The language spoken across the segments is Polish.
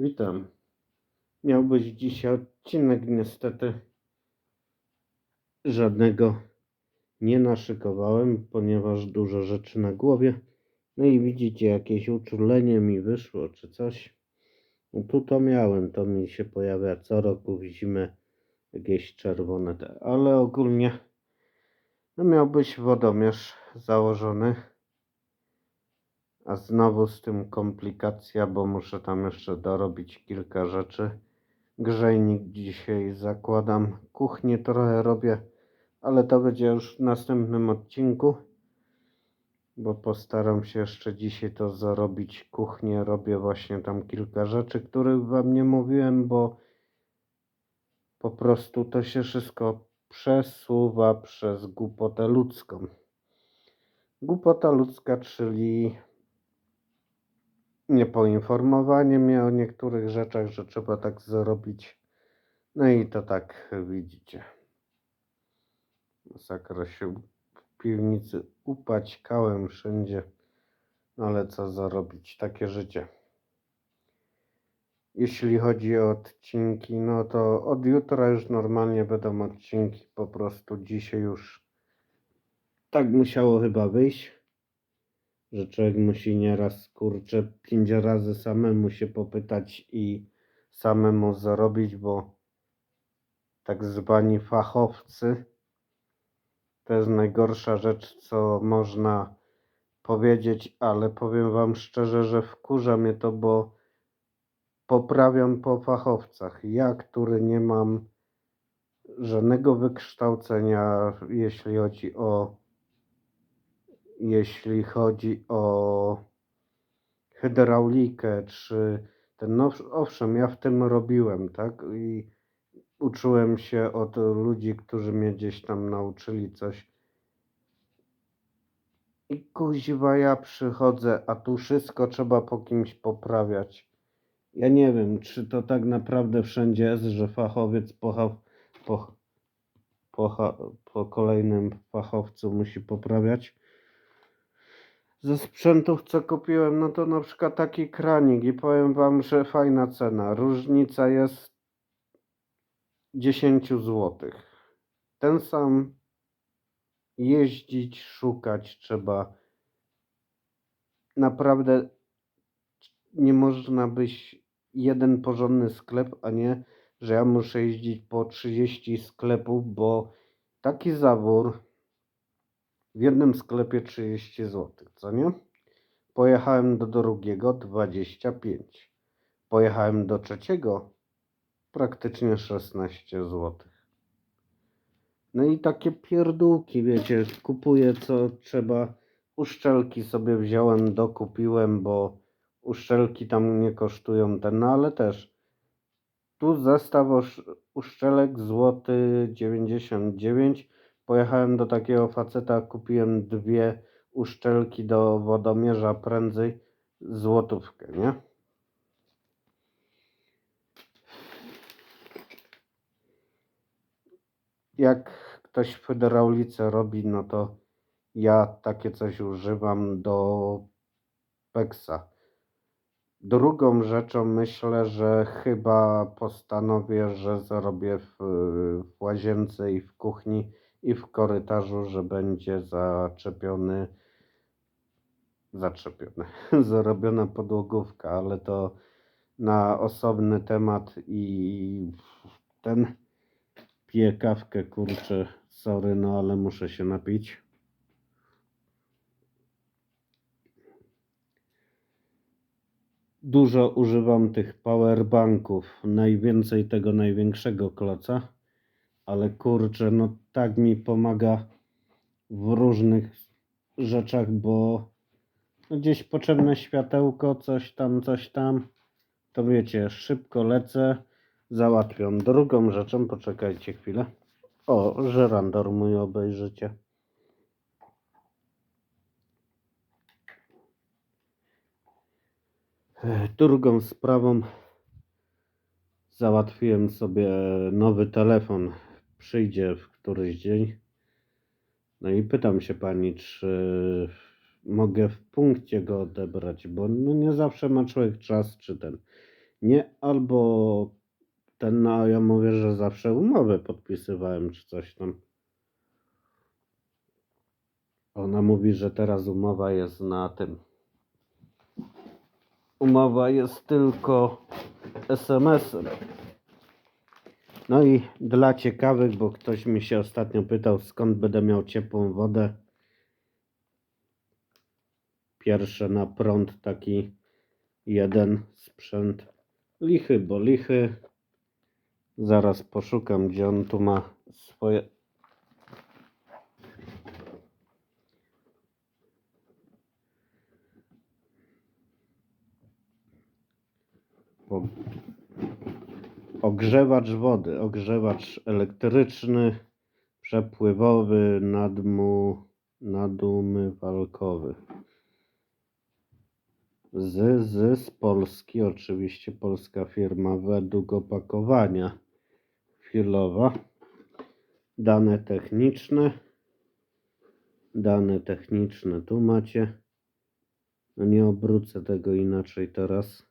Witam. Miał być dzisiaj odcinek, niestety żadnego nie naszykowałem, ponieważ dużo rzeczy na głowie. No i widzicie, jakieś uczulenie mi wyszło, czy coś. No tu to miałem, to mi się pojawia co roku w zimę jakieś czerwone te, ale ogólnie no miał być wodomierz założony. A znowu z tym komplikacja, bo muszę tam jeszcze dorobić kilka rzeczy. Grzejnik dzisiaj zakładam, kuchnię trochę robię, ale to będzie już w następnym odcinku, bo postaram się jeszcze dzisiaj to zarobić. Kuchnię robię właśnie tam kilka rzeczy, których Wam nie mówiłem, bo po prostu to się wszystko przesuwa przez głupotę ludzką. Głupota ludzka, czyli niepoinformowanie mnie o niektórych rzeczach, że trzeba tak zrobić. No i to tak widzicie. Masakra się w piwnicy upaćkałem wszędzie. No ale co zarobić, takie życie. Jeśli chodzi o odcinki, no to od jutra już normalnie będą odcinki. Po prostu dzisiaj już tak musiało chyba wyjść że człowiek musi nieraz, kurczę, pięć razy samemu się popytać i samemu zarobić, bo tak zwani fachowcy to jest najgorsza rzecz, co można powiedzieć, ale powiem Wam szczerze, że wkurza mnie to, bo poprawiam po fachowcach. Ja, który nie mam żadnego wykształcenia, jeśli chodzi o jeśli chodzi o hydraulikę, czy ten, no owszem, ja w tym robiłem, tak, i uczyłem się od ludzi, którzy mnie gdzieś tam nauczyli coś. I kuźwa ja przychodzę, a tu wszystko trzeba po kimś poprawiać. Ja nie wiem, czy to tak naprawdę wszędzie jest, że fachowiec po, po, po, po kolejnym fachowcu musi poprawiać ze sprzętów, co kupiłem, no to na przykład taki kranik i powiem Wam, że fajna cena. Różnica jest 10 zł. Ten sam jeździć, szukać trzeba. Naprawdę nie można być jeden porządny sklep, a nie, że ja muszę jeździć po 30 sklepów, bo taki zawór w jednym sklepie 30 zł, co nie? Pojechałem do drugiego 25. Pojechałem do trzeciego praktycznie 16 zł. No i takie pierdółki, wiecie, kupuję co trzeba. Uszczelki sobie wziąłem, dokupiłem, bo uszczelki tam nie kosztują ten, no ale też tu zestaw uszczelek złoty 99 Pojechałem do takiego faceta, kupiłem dwie uszczelki do wodomierza prędzej złotówkę, nie? Jak ktoś w hydraulice robi, no to ja takie coś używam do Peksa. Drugą rzeczą myślę, że chyba postanowię, że zarobię w, w łazience i w kuchni i w korytarzu, że będzie zaczepiony zaczepiony, zarobiona podłogówka, ale to na osobny temat i ten piję kawkę, kurczę, sorry, no ale muszę się napić. Dużo używam tych powerbanków, najwięcej tego największego kloca ale kurczę, no tak mi pomaga w różnych rzeczach, bo no gdzieś potrzebne światełko, coś tam, coś tam, to wiecie, szybko lecę, załatwiam. Drugą rzeczą, poczekajcie chwilę. O, żerandor mój obejrzycie. Drugą sprawą załatwiłem sobie nowy telefon przyjdzie w któryś dzień. No i pytam się pani, czy mogę w punkcie go odebrać, bo no nie zawsze ma człowiek czas, czy ten. Nie, albo ten, no ja mówię, że zawsze umowę podpisywałem, czy coś tam. Ona mówi, że teraz umowa jest na tym. Umowa jest tylko SMS-em. No i dla ciekawych, bo ktoś mi się ostatnio pytał, skąd będę miał ciepłą wodę. Pierwsze na prąd taki jeden sprzęt. Lichy, bo lichy. Zaraz poszukam, gdzie on tu ma swoje. Ogrzewacz wody, ogrzewacz elektryczny, przepływowy, nadmu, nadumywalkowy. Z, z, z Polski, oczywiście polska firma według opakowania chwilowa. Dane techniczne. Dane techniczne tu macie. No nie obrócę tego inaczej teraz,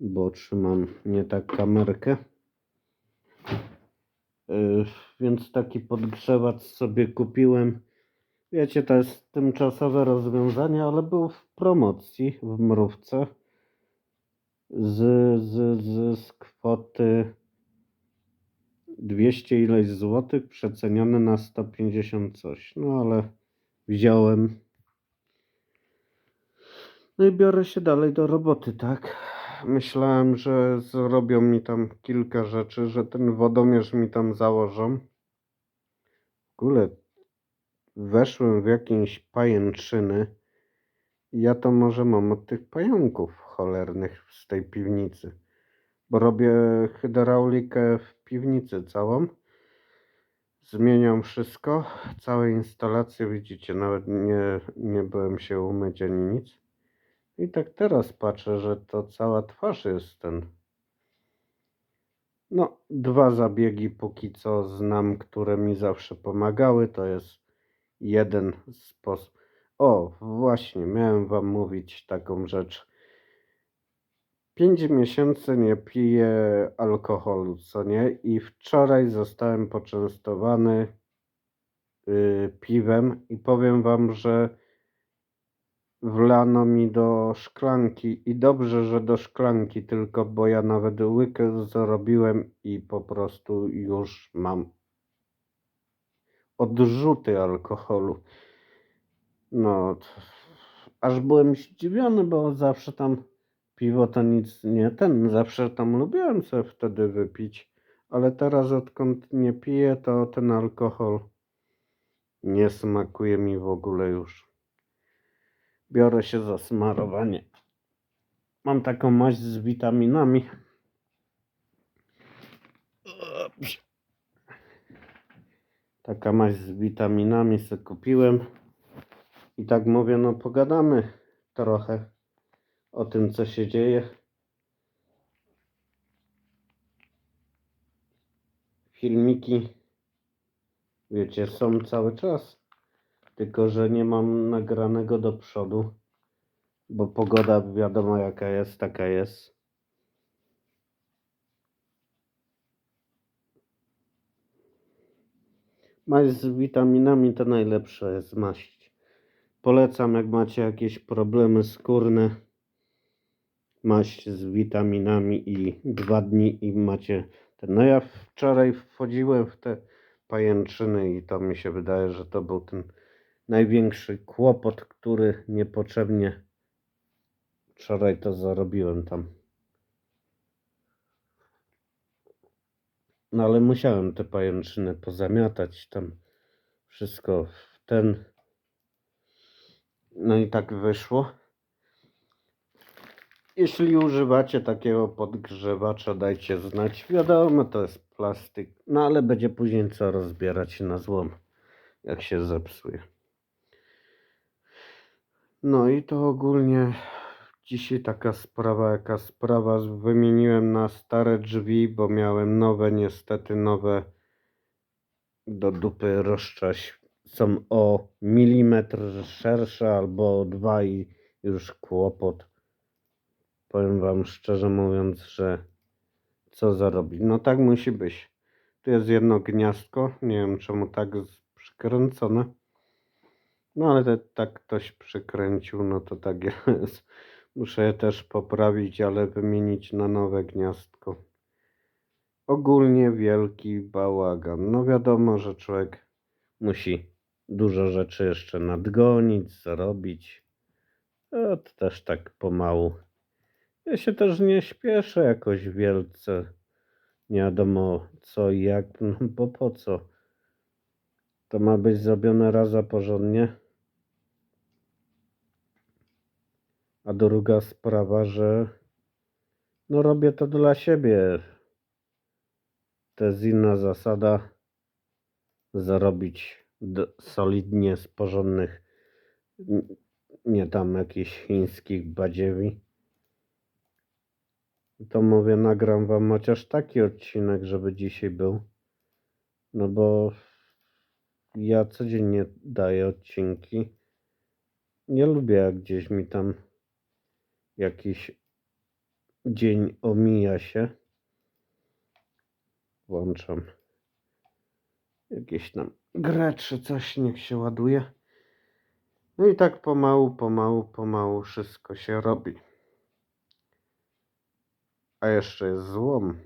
bo trzymam nie tak kamerkę. Yy, więc taki podgrzewacz sobie kupiłem. Wiecie, to jest tymczasowe rozwiązanie, ale był w promocji w mrówce z, z, z, z kwoty 200 ileś złotych przecenione na 150 coś. No ale wziąłem. No i biorę się dalej do roboty, tak? Myślałem, że zrobią mi tam kilka rzeczy, że ten wodomierz mi tam założą. W ogóle weszłem w jakieś pajęczyny. Ja to może mam od tych pająków cholernych z tej piwnicy. Bo robię hydraulikę w piwnicy całą. Zmieniam wszystko, całe instalacje, widzicie, nawet nie, nie byłem się umyć ani nic. I tak teraz patrzę, że to cała twarz jest ten. No, dwa zabiegi póki co znam, które mi zawsze pomagały. To jest jeden sposób. O, właśnie, miałem Wam mówić taką rzecz. Pięć miesięcy nie piję alkoholu, co nie? I wczoraj zostałem poczęstowany y, piwem i powiem Wam, że wlano mi do szklanki i dobrze, że do szklanki tylko, bo ja nawet łykę zrobiłem i po prostu już mam odrzuty alkoholu. No, aż byłem zdziwiony, bo zawsze tam piwo to nic nie ten, zawsze tam lubiłem sobie wtedy wypić, ale teraz odkąd nie piję, to ten alkohol nie smakuje mi w ogóle już. Biorę się za smarowanie. Mam taką maść z witaminami. Taka maść z witaminami sobie kupiłem. I tak mówię, no pogadamy trochę o tym, co się dzieje. Filmiki, wiecie, są cały czas. Tylko, że nie mam nagranego do przodu, bo pogoda wiadomo jaka jest, taka jest. Maść z witaminami to najlepsza jest maść. Polecam, jak macie jakieś problemy skórne, maść z witaminami i dwa dni i macie ten. No ja wczoraj wchodziłem w te pajęczyny i to mi się wydaje, że to był ten największy kłopot, który niepotrzebnie wczoraj to zarobiłem tam. No ale musiałem te pajęczyny pozamiatać tam wszystko w ten. No i tak wyszło. Jeśli używacie takiego podgrzewacza, dajcie znać. Wiadomo, to jest plastik, no ale będzie później co rozbierać na złom, jak się zepsuje. No i to ogólnie dzisiaj taka sprawa, jaka sprawa. Wymieniłem na stare drzwi, bo miałem nowe, niestety nowe do dupy rozczaś. Są o milimetr szersze albo o dwa i już kłopot. Powiem wam szczerze mówiąc, że co zarobić. No tak musi być. Tu jest jedno gniazdko. Nie wiem czemu tak przykręcone. No ale te, tak ktoś przykręcił, no to tak jest. Muszę je też poprawić, ale wymienić na nowe gniazdko. Ogólnie wielki bałagan. No wiadomo, że człowiek musi dużo rzeczy jeszcze nadgonić, zarobić. No to też tak pomału. Ja się też nie śpieszę jakoś wielce. Nie wiadomo co i jak, no bo po co? To ma być zrobione raz za porządnie. A druga sprawa, że no robię to dla siebie. To jest inna zasada. Zarobić solidnie z porządnych, nie tam jakichś chińskich badziewi. To mówię, nagram wam chociaż taki odcinek, żeby dzisiaj był. No bo ja codziennie daję odcinki. Nie lubię, jak gdzieś mi tam jakiś dzień omija się. Włączam jakieś tam grę czy coś, niech się ładuje. No i tak pomału, pomału, pomału wszystko się robi. A jeszcze jest złom.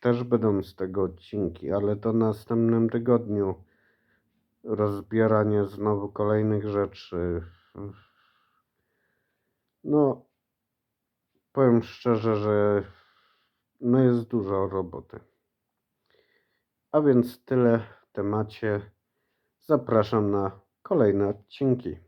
Też będą z tego odcinki, ale to następnym tygodniu. Rozbieranie znowu kolejnych rzeczy. No, powiem szczerze, że no jest dużo roboty. A więc tyle w temacie. Zapraszam na kolejne odcinki.